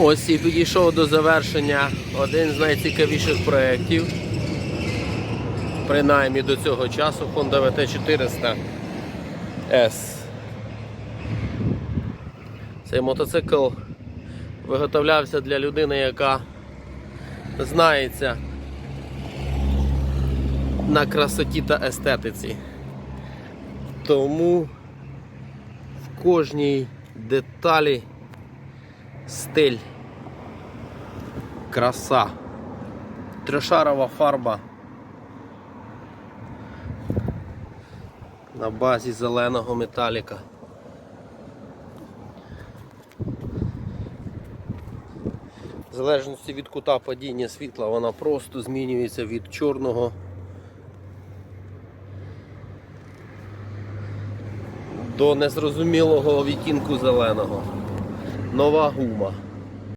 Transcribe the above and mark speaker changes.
Speaker 1: Ось і підійшов до завершення один з найцікавіших проєктів. Принаймні до цього часу Honda VT400 S. Цей мотоцикл виготовлявся для людини, яка знається на красоті та естетиці. Тому в кожній деталі стиль, краса, трошарова фарба на базі зеленого металіка. В залежності від кута падіння світла вона просто змінюється від чорного до незрозумілого відтінку зеленого. Nova Huma